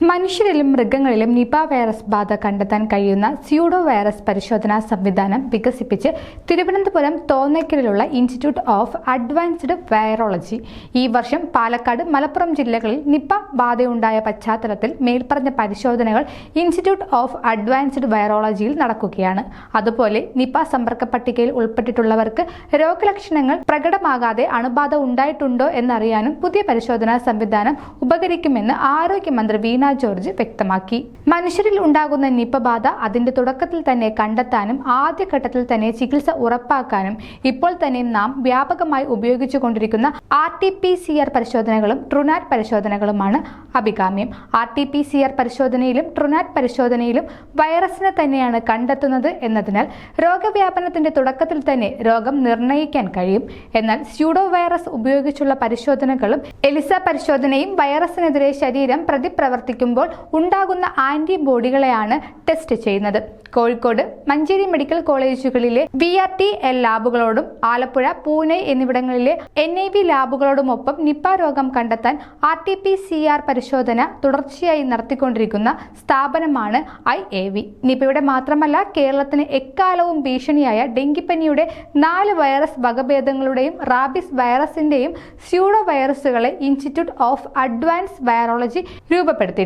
മനുഷ്യരിലും മൃഗങ്ങളിലും Nipah virus ബാധ കണ്ടെത്താൻ കഴിയുന്ന സ്യൂഡോ വൈറസ് പരിശോധനാ സംവിധാനം വികസിപ്പിച്ച് തിരുവനന്തപുരം തോന്നയ്ക്കലിലുള്ള ഇൻസ്റ്റിറ്റ്യൂട്ട് ഓഫ് അഡ്വാൻസ്ഡ് വൈറോളജി. ഈ വർഷം പാലക്കാട് മലപ്പുറം ജില്ലകളിൽ നിപ ബാധയുണ്ടായ പശ്ചാത്തലത്തിൽ മേൽപ്പറഞ്ഞ പരിശോധനകൾ ഇൻസ്റ്റിറ്റ്യൂട്ട് ഓഫ് അഡ്വാൻസ്ഡ് വൈറോളജിയിൽ നടക്കുകയാണ്. അതുപോലെ നിപ സമ്പർക്ക പട്ടികയിൽ ഉൾപ്പെട്ടിട്ടുള്ളവർക്ക് രോഗലക്ഷണങ്ങൾ പ്രകടമാകാതെ അണുബാധ ഉണ്ടായിട്ടുണ്ടോ എന്നറിയാനും പുതിയ പരിശോധനാ സംവിധാനം ഉപകരിക്കുമെന്ന് ആരോഗ്യമന്ത്രി വീണ ജോർജ് വ്യക്തമാക്കി. മനുഷ്യരിൽ ഉണ്ടാകുന്ന നിപ ബാധ അതിന്റെ തുടക്കത്തിൽ തന്നെ കണ്ടെത്താനും ആദ്യഘട്ടത്തിൽ തന്നെ ചികിത്സ ഉറപ്പാക്കാനും ഇപ്പോൾ തന്നെ നാം വ്യാപകമായി ഉപയോഗിച്ചുകൊണ്ടിരിക്കുന്ന R T P C R പരിശോധനകളും ട്രുനാറ്റ് പരിശോധനകളുമാണ് അഭികാമ്യം. R T P C R പരിശോധനയിലും Truenat പരിശോധനയിലും വൈറസിനെ തന്നെയാണ് കണ്ടെത്തുന്നത് എന്നതിനാൽ രോഗവ്യാപനത്തിന്റെ തുടക്കത്തിൽ തന്നെ രോഗം നിർണയിക്കാൻ കഴിയും. എന്നാൽ സ്യൂഡോ വൈറസ് ഉപയോഗിച്ചുള്ള പരിശോധനകളും എലിസ പരിശോധനയും വൈറസിനെതിരെ ശരീരം പ്രതിപ്രവർത്തിക്കുമ്പോൾ ഉണ്ടാകുന്ന ആന്റിബോഡികളെയാണ് ടെസ്റ്റ് ചെയ്യുന്നത്. കോഴിക്കോട് മഞ്ചേരി മെഡിക്കൽ കോളേജുകളിലെ വി ആർ ടി എൽ ലാബുകളോടും ആലപ്പുഴ പൂനെ എന്നിവിടങ്ങളിലെ എൻ ഐ വി ലാബുകളോടുമൊപ്പം നിപ്പ രോഗം കണ്ടെത്താൻ R T P C R പരിശോധന തുടർച്ചയായി നടത്തിക്കൊണ്ടിരിക്കുന്ന സ്ഥാപനമാണ് ഐ എ വി. നിപയുടെ മാത്രമല്ല കേരളത്തിന് എക്കാലവും ഭീഷണിയായ ഡെങ്കിപ്പനിയുടെ നാല് വൈറസ് വകഭേദങ്ങളുടെയും റാബിസ് വൈറസിന്റെയും സ്യൂഡോ വൈറസുകളെ ഇൻസ്റ്റിറ്റ്യൂട്ട് ഓഫ് അഡ്വാൻസ് വൈറോളജി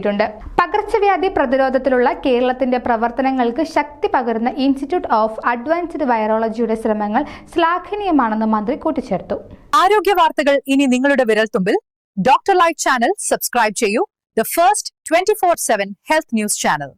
രൂപപ്പെടുത്തിയിട്ടുണ്ട് പകർച്ചവ്യാധി പ്രതിരോധത്തിലുള്ള കേരളത്തിന്റെ പ്രവർത്തനങ്ങൾക്ക് ശക്തി പകരുന്ന ഇൻസ്റ്റിറ്റ്യൂട്ട് ഓഫ് അഡ്വാൻസ്ഡ് വൈറോളജിയുടെ ശ്രമങ്ങൾ ശ്ലാഘനീയമാണെന്ന് മന്ത്രി കൂട്ടിച്ചേർത്തു. ആരോഗ്യ വാർത്തകൾ ഇനി നിങ്ങളുടെ വിരൽത്തുമ്പിൽ. ഡോക്ടർ ലൈഫ് ചാനൽ സബ്സ്ക്രൈബ് ചെയ്യൂ. The first twenty four seven health news channel